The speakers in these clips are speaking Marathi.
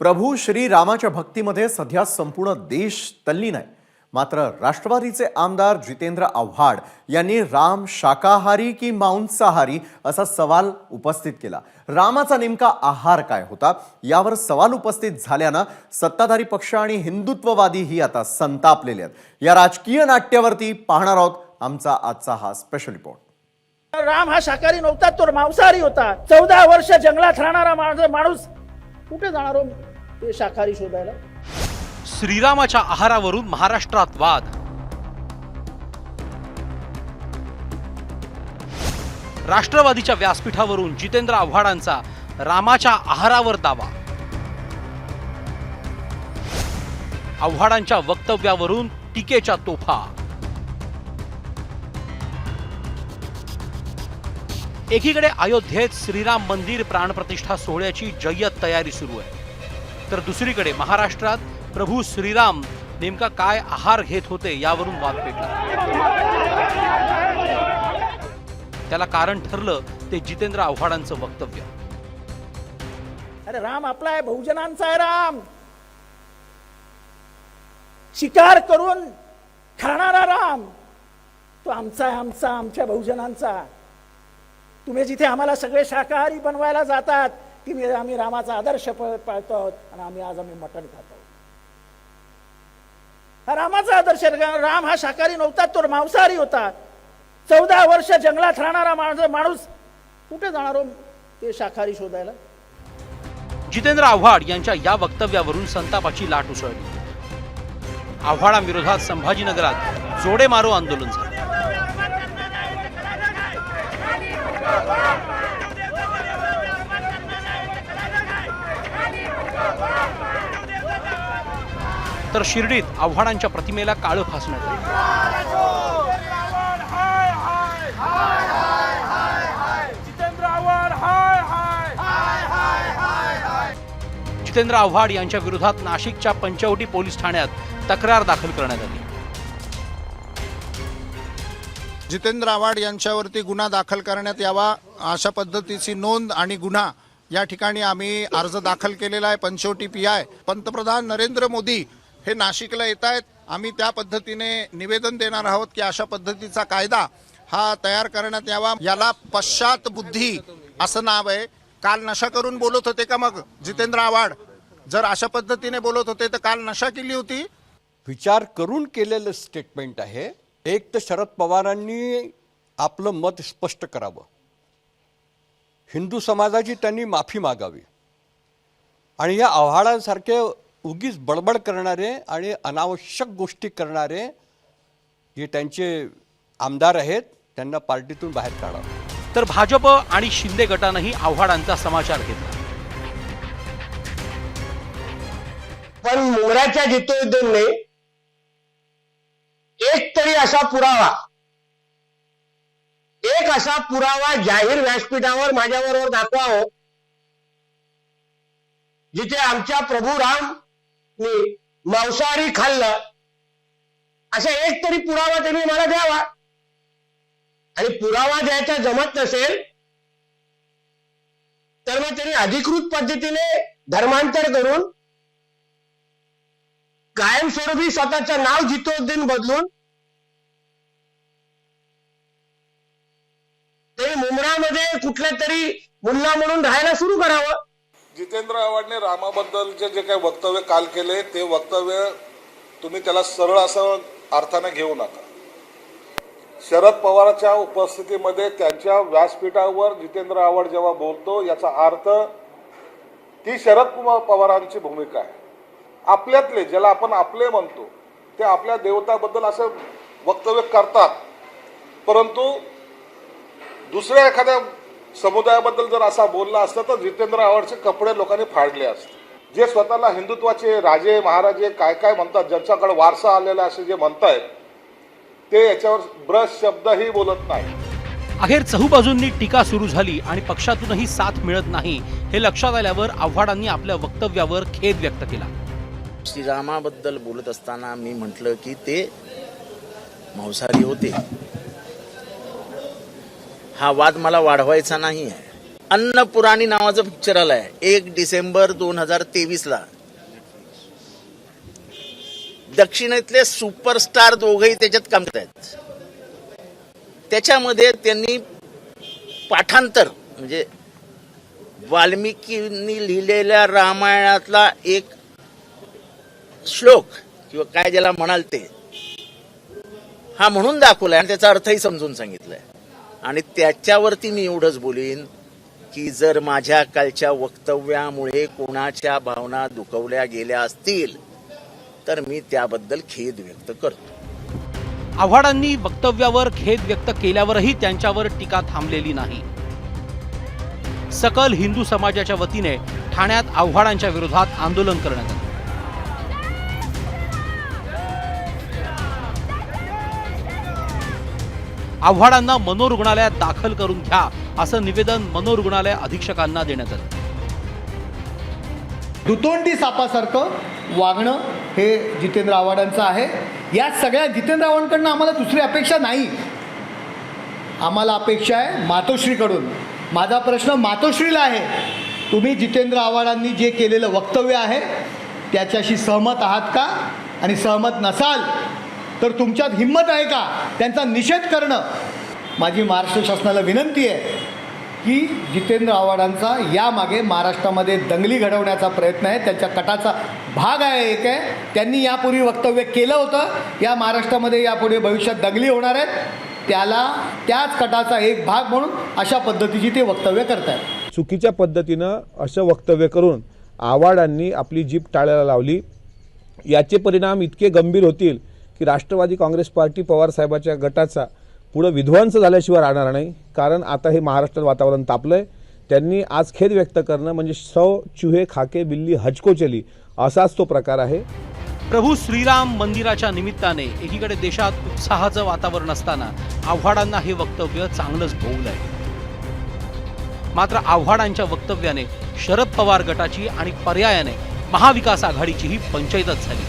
प्रभू श्रीरामाच्या भक्तीमध्ये सध्या संपूर्ण देश तल्लीन आहे. मात्र राष्ट्रवादीचे आमदार जितेंद्र आव्हाड यांनी राम शाकाहारी की मांसाहारी असा सवाल उपस्थित केला. रामाचा नेमका आहार काय होता? यावर सवाल उपस्थित झाल्यानं सत्ताधारी पक्ष आणि हिंदुत्ववादी ही आता संतापलेले आहेत. या राजकीय नाट्यावरती पाहणार आहोत आमचा आजचा हा स्पेशल रिपोर्ट राम हा शाकाहारी नव्हता तो मांसाहारी होता. चौदा वर्ष जंगलात राहणारा माणूस माणूस कुठे जाणार हो? ते शाकाहारी शोधायला. श्रीरामाच्या आहारावरून महाराष्ट्रात वाद. राष्ट्रवादीच्या व्यासपीठावरून जितेंद्र आव्हाडांचा रामाच्या आहारावर दावा. आव्हाडांच्या वक्तव्यावरून टीकेच्या तोफा. एकीकडे अयोध्येत श्रीराम मंदिर प्राणप्रतिष्ठा सोहळ्याची जय्यत तयारी सुरू आहे. तर दुसरीकडे महाराष्ट्रात प्रभू श्रीराम नेमका काय आहार घेत होते यावरून वाद पेटला. त्याला कारण ठरलं ते जितेंद्र आव्हाडांचं वक्तव्य. अरे राम आपला आहे बहुजनांचा आहे राम. शिकार करून खाणारा राम. तो आमचा आहे आमचा आमच्या बहुजनांचा. तुम्ही जिथे आम्हाला सगळे शाकाहारी बनवायला जातात की मी आम्ही रामाचा आदर्श पाळतो आहोत आणि आम्ही आज आम्ही मटण खातो हा रामाचा आदर्श राम हा शाकाहारी नव्हता तो मांसाहारी होता. चौदा वर्ष जंगलात राहणारा माणूस माणूस कुठे जाणार हो ते शाकाहारी शोधायला? जितेंद्र आव्हाड यांच्या या वक्तव्यावरून संतापाची लाट उसळली. आव्हाडांविरोधात संभाजीनगरात जोडे मारो आंदोलन झालं. तर शिर्डीत आव्हाडांच्या प्रतिमेला काळं फासण्यात आलं जितेंद्र आव्हाड यांच्या विरोधात नाशिकच्या पंचवटी पोलीस ठाण्यात तक्रार दाखल करण्यात आली. जितेंद्र आव्हाड यांच्यावरती गुन्हा दाखल करण्यात यावा अशा पद्धतीची नोंद आणि गुन्हा या ठिकाणी आम्ही अर्ज दाखल केलेला आहे पंचवटी पी आय. पंतप्रधान नरेंद्र मोदी हे नाशिकला येत आहेत. आम्ही त्या पद्धतीने निवेदन देणार आहोत की अशा पद्धतीचा कायदा हा तयार करण्यात यावा. याला पश्चात बुद्धी असं नाव आहे. काल नशा करून बोलत होते का मग? जितेंद्र आव्हाड जर अशा पद्धतीने बोलत होते तर काल नशा केली होती. विचार करून केलेलं स्टेटमेंट आहे. एक तर शरद पवारांनी आपलं मत स्पष्ट करावं. हिंदू समाजाची त्यांनी माफी मागावी. आणि या आव्हाडांसारखे उगीच बडबड करणारे आणि अनावश्यक गोष्टी करणारे जे त्यांचे आमदार आहेत त्यांना पार्टीतून बाहेर काढावं तर भाजप आणि शिंदे गटानंही आव्हाडांचा समाचार घेतला पण मुंगराच्या जितुद्दीनने एक तरी असा पुरावा. एक असा पुरावा जाहीर व्यासपीठावर माझ्याबरोबर दाखवावं जिथे आमच्या प्रभू राम मांसाहारी खाल्लं. असा एक तरी पुरावा त्यांनी मला द्यावा. आणि पुरावा द्यायचा जमत नसेल तर मग त्यांनी अधिकृत पद्धतीने धर्मांतर करून कायमस्वरूपी स्वतःचं नाव जितोद्दीन बदलून ते मुंबरामध्ये कुठल्या तरी मुल्ला म्हणून राहायला सुरू करावं. जितेंद्र आव्हाडने रामाबद्दलचे जे काही वक्तव्य काल केले ते वक्तव्य तुम्ही त्याला सरळ असं अर्थाने घेऊ नका. शरद पवारच्या उपस्थितीमध्ये त्यांच्या व्यासपीठावर जितेंद्र आव्हाड जेव्हा बोलतो याचा अर्थ ती शरद कुमार पवारांची भूमिका आहे. आपल्यातले ज्याला आपण आपले म्हणतो ते आपल्या देवताबद्दल असं वक्तव्य करतात. परंतु दुसऱ्या एखाद्या समुदायाबद्दल जर असा बोलला असता तर जितेंद्र आव्हाडचे कपडे लोकांनी फाडले असते जे स्वतःला हिंदुत्वाचे राजे महाराजे काय काय म्हणतात ज्यांच्याकडे वारसा आलेला असे जे म्हणतायत ते याच्यावर ब्रश शब्दही बोलत नाही. अखेर चहूबाजूंनी टीका सुरू झाली आणि पक्षातूनही साथ मिळत नाही हे लक्षात आल्यावर आव्हाडांनी आपल्या वक्तव्यावर खेद व्यक्त केला. श्रीरामाबद्दल बोलत असताना मी म्हटलं की ते मांसाहारी होते. हा वाद मला वाढवायचा नाही आहे अन्नपुराणी नावाचं पिक्चर आलंय एक डिसेंबर दोन हजार तेवीसला. दक्षिणेतले सुपरस्टार दोघेही त्याच्यात काम करत आहेत त्याच्यामध्ये त्यांनी पाठांतर म्हणजे वाल्मिकींनी लिहिलेल्या रामायणातला एक श्लोक किंवा काय ज्याला म्हणाल ते हा म्हणून दाखवलाय आणि त्याचा अर्थही समजून सांगितलाय. आणि त्याच्यावरती मी एवढंच बोलीन की जर माझ्या कालच्या वक्तव्यामुळे कोणाच्या भावना दुखवल्या गेल्या असतील तर मी त्याबद्दल खेद व्यक्त करतो. आव्हाडांनी वक्तव्यावर खेद व्यक्त केल्यावरही त्यांच्यावर टीका थांबलेली नाही. सकल हिंदू समाजाच्या वतीने ठाण्यात आव्हाडांच्या विरोधात आंदोलन करण्यात आलं. आव्हाडांना मनोरुग्णालयात दाखल करून घ्या असं निवेदन मनोरुग्णालय अधीक्षकांना देण्यात आलं. दुतोंडी सापासारखं वागणं हे जितेंद्र आव्हाडांचं आहे. या सगळ्या जितेंद्र आव्हाडांकडनं आम्हाला दुसरी अपेक्षा नाही. आम्हाला अपेक्षा आहे मातोश्रीकडून. माझा प्रश्न मातोश्रीला आहे तुम्ही जितेंद्र आव्हाडांनी जे केलेलं वक्तव्य आहे त्याच्याशी सहमत आहात का? आणि सहमत नसाल तर तुमच्यात हिंमत आहे का? त्यांचा निषेध करणं. माझी महाराष्ट्र शासनाला विनंती आहे की जितेंद्र आव्हाडांचा यामागे महाराष्ट्रामध्ये दंगली घडवण्याचा प्रयत्न आहे. त्यांच्या कटाचा भाग आहे एक आहे. त्यांनी यापूर्वी वक्तव्य केलं होतं. या महाराष्ट्रामध्ये यापुढे भविष्यात दंगली होणार आहेत. त्याला त्याच कटाचा एक भाग म्हणून अशा पद्धतीची ते वक्तव्य करत आहेत चुकीच्या पद्धतीनं असं वक्तव्य करून आव्हाडांनी आपली जीप टाळायला लावली. याचे परिणाम इतके गंभीर होतील की राष्ट्रवादी काँग्रेस पार्टी पवारसाहेबाच्या गटाचा पुढं विध्वंस झाल्याशिवाय राहणार नाही. कारण आता हे महाराष्ट्रात वातावरण तापलं आहे त्यांनी आज खेद व्यक्त करणं म्हणजे सौ चुहे खाके बिल्ली हचको चली असाच तो प्रकार आहे. प्रभू श्रीराम मंदिराच्या निमित्ताने एकीकडे देशात उत्साहाचं वातावरण असताना आव्हाडांना हे वक्तव्य चांगलंच भोवलंय मात्र आव्हाडांच्या वक्तव्याने शरद पवार गटाची आणि पर्यायाने महाविकास आघाडीचीही पंचायतच झाली.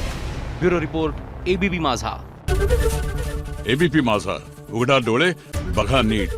Bureau report ABP Majha. ABP Majha. उघडा डोळे बघा नीट.